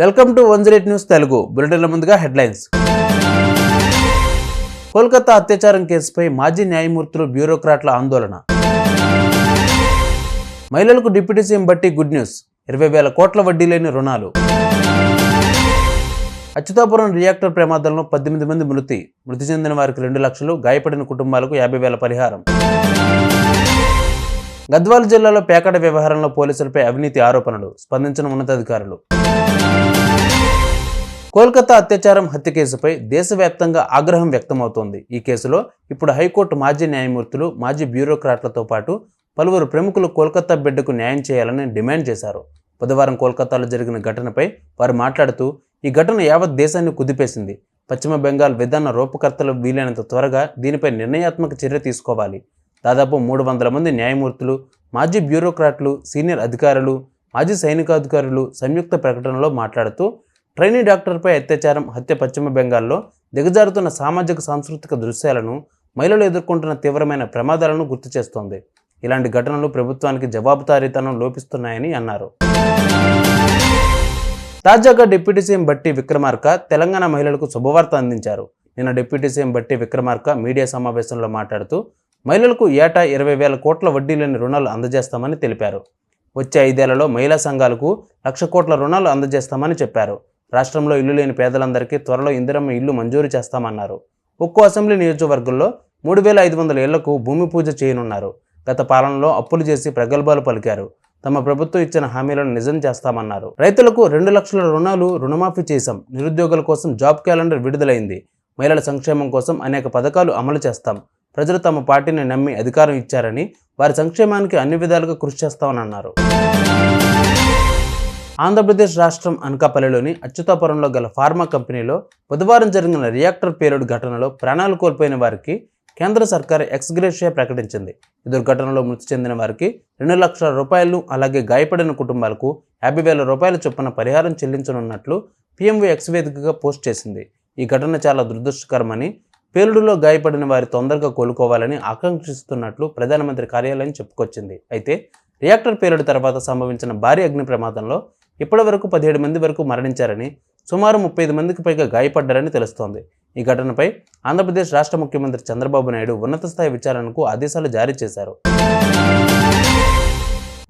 Welcome to one zero news Telugu. బులెటిన్ల ముందుగా headlines. Kolkata అత్యాచారం కేసుపై మాజీ న్యాయమూర్తులు బ్యూరోక్రాట్ల ఆందోళన. మహిళలకు deputy CM Bhatti good news. ఇరవై వేల కోట్ల వడ్డీ లేని రుణాలు. అచ్యుతాపురం రియాక్టర్ ప్రమాదంలో పద్దెనిమిది మంది మృతి. మృతి చెందిన వారికి రెండు లక్షలు గాయపడిన కుటుంబాలకు యాభై వేల పరిహారం. గద్వాల జిల్లాలో పేకాట వ్యవహారంలో పోలీసులపై అవినీతి ఆరోపణలు. స్పందించిన ఉన్నతాధికారులు. కోల్కతా అత్యాచారం హత్య కేసుపై దేశవ్యాప్తంగా ఆగ్రహం వ్యక్తమవుతోంది. ఈ కేసులో ఇప్పుడు హైకోర్టు మాజీ న్యాయమూర్తులు మాజీ బ్యూరోక్రాట్లతో పాటు పలువురు ప్రముఖులు కోల్కతా బిడ్డకు న్యాయం చేయాలని డిమాండ్ చేశారు. బుధవారం కోల్కతాలో జరిగిన ఘటనపై వారు మాట్లాడుతూ ఈ ఘటన యావత్ దేశాన్ని కుదిపేసింది. పశ్చిమ బెంగాల్ విధాన రూపకర్తలు వీలైనంత త్వరగా దీనిపై నిర్ణయాత్మక చర్య తీసుకోవాలి. దాదాపు మూడు వందల మంది న్యాయమూర్తులు మాజీ బ్యూరోక్రాట్లు సీనియర్ అధికారులు మాజీ సైనికాధికారులు సంయుక్త ప్రకటనలో మాట్లాడుతూ ట్రైనీ డాక్టర్పై అత్యాచారం హత్య పశ్చిమ బెంగాల్లో దిగజారుతున్న సామాజిక సాంస్కృతిక దృశ్యాలను మహిళలు ఎదుర్కొంటున్న తీవ్రమైన ప్రమాదాలను గుర్తు చేస్తోంది. ఇలాంటి ఘటనలు ప్రభుత్వానికి జవాబుదారీతనం లోపిస్తున్నాయని అన్నారు. తాజాగా డిప్యూటీ సీఎం బట్టి విక్రమార్క తెలంగాణ మహిళలకు శుభవార్త అందించారు. నిన్న డిప్యూటీ సీఎం బట్టి విక్రమార్క మీడియా సమావేశంలో మాట్లాడుతూ మహిళలకు ఏటా ఇరవై వేల కోట్ల వడ్డీ లేని రుణాలు అందజేస్తామని తెలిపారు. వచ్చే ఐదేళ్ళలో మహిళా సంఘాలకు లక్ష కోట్ల రుణాలు అందజేస్తామని చెప్పారు. రాష్ట్రంలో ఇల్లు లేని పేదలందరికీ త్వరలో ఇందిరమ్మ ఇల్లు మంజూరు చేస్తామన్నారు. ఒక్కో అసెంబ్లీ నియోజకవర్గంలో మూడు వేల ఐదు వందల ఇళ్ళకు భూమి పూజ చేయనున్నారు. గత పాలనలో అప్పులు చేసి ప్రగల్భాలు పలికారు. తమ ప్రభుత్వం ఇచ్చిన హామీలను నిజం చేస్తామన్నారు. రైతులకు రెండు లక్షల రుణాలు రుణమాఫీ చేశాం. నిరుద్యోగుల కోసం జాబ్ క్యాలెండర్ విడుదలైంది. మహిళల సంక్షేమం కోసం అనేక పథకాలు అమలు చేస్తాం. ప్రజలు తమ పార్టీని నమ్మి అధికారం ఇచ్చారని వారి సంక్షేమానికి అన్ని విధాలుగా కృషి చేస్తామని అన్నారు. ఆంధ్రప్రదేశ్ రాష్ట్రం అనకాపల్లిలోని అచ్యుతాపురంలో గల ఫార్మా కంపెనీలో బుధవారం జరిగిన రియాక్టర్ పేలుడు ఘటనలో ప్రాణాలు కోల్పోయిన వారికి కేంద్ర సర్కార్ ఎక్స్గ్రేషియా ప్రకటించింది. ఈ దుర్ఘటనలో మృతి చెందిన వారికి రెండు లక్షల రూపాయలు అలాగే గాయపడిన కుటుంబాలకు యాభై వేల రూపాయల చొప్పున పరిహారం చెల్లించనున్నట్లు పిఎంఓ ఎక్స్ వేదికగా పోస్ట్ చేసింది. ఈ ఘటన చాలా దురదృష్టకరమని పేలుడులో గాయపడిన వారి తొందరగా కోలుకోవాలని ఆకాంక్షిస్తున్నట్లు ప్రధానమంత్రి కార్యాలయం చెప్పుకొచ్చింది. అయితే రియాక్టర్ పేలుడు తర్వాత సంభవించిన భారీ అగ్ని ప్రమాదంలో ఇప్పటి వరకు పదిహేడు మంది వరకు మరణించారని సుమారు ముప్పై ఐదు మందికి పైగా గాయపడ్డారని తెలుస్తోంది. ఈ ఘటనపై ఆంధ్రప్రదేశ్ రాష్ట్ర ముఖ్యమంత్రి చంద్రబాబు నాయుడు ఉన్నత స్థాయి విచారణకు ఆదేశాలు జారీ చేశారు.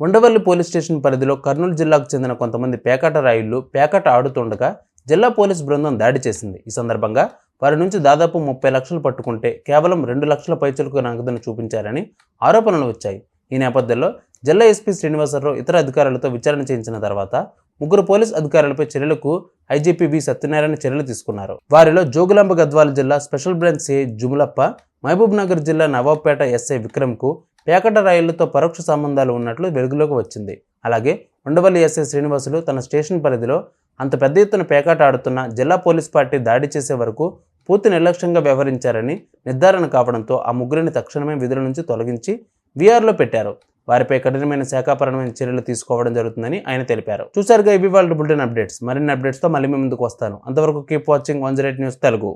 ఉండవల్లి పోలీస్ స్టేషన్ పరిధిలో కర్నూలు జిల్లాకు చెందిన కొంతమంది పేకాట రాయుళ్ళు పేకాట ఆడుతుండగా జిల్లా పోలీస్ బృందం దాడి చేసింది. ఈ సందర్భంగా వారి నుంచి దాదాపు ముప్పై లక్షలు పట్టుకుంటే కేవలం రెండు లక్షల పైచలకు నగదును చూపించారని ఆరోపణలు వచ్చాయి. ఈ నేపథ్యంలో జిల్లా ఎస్పీ శ్రీనివాసరావు ఇతర అధికారులతో విచారణ చేయించిన తర్వాత ముగ్గురు పోలీస్ అధికారులపై చర్యలకు ఐజీపీ వి సత్యనారాయణ చర్యలు తీసుకున్నారు. వారిలో జోగులాంబ గద్వాల జిల్లా special branch CI Jumulappa Mahabubnagar జిల్లా నవాబ్పేట ఎస్ఐ విక్రమ్కు పేకట రైళ్ళతో పరోక్ష సంబంధాలు ఉన్నట్లు వెలుగులోకి వచ్చింది. అలాగే ఉండవల్లి ఎస్ఐ శ్రీనివాసులు తన స్టేషన్ పరిధిలో అంత పెద్ద ఎత్తున పేకాట ఆడుతున్న జిల్లా పోలీస్ పార్టీ దాడి చేసే వరకు పూర్తి నిర్లక్ష్యంగా వ్యవహరించారని నిర్ధారణ కావడంతో ఆ ముగ్గురిని తక్షణమే విధుల నుంచి తొలగించి వీఆర్లో పెట్టారు. వారిపై కఠినమైన శాఖాపరమైన చర్యలు తీసుకోవడం జరుగుతుందని ఆయన తెలిపారు. చూసారుగా ఇవి వాళ్ళ బులెటిన్ అప్డేట్స్. మరిన్ని అప్డేట్స్తో మళ్ళీ ముందుకు వస్తాను. అంతవరకు keep watching one zero news Telugu.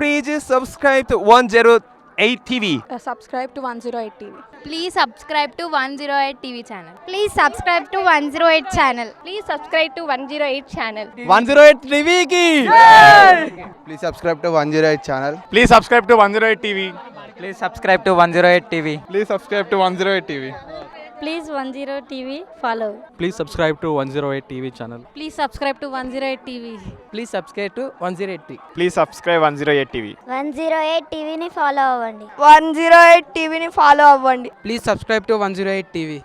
Please subscribe one zero eight TV subscribe to one zero eight TV please subscribe to one zero eight TV channel please subscribe to one zero eight channel please subscribe to one zero eight channel one zero eight టీవీకి please subscribe to one zero eight channel please subscribe to one zero eight TV please subscribe to one zero eight TV please subscribe to one zero eight TV please one zero TV follow please subscribe to one zero eight TV channel please subscribe to one zero eight TV please subscribe to one zero eight TV please subscribe one zero eight TV one zero eight టీవీని follow అవ్వండి one zero eight టీవీని follow అవ్వండి please subscribe to one zero eight TV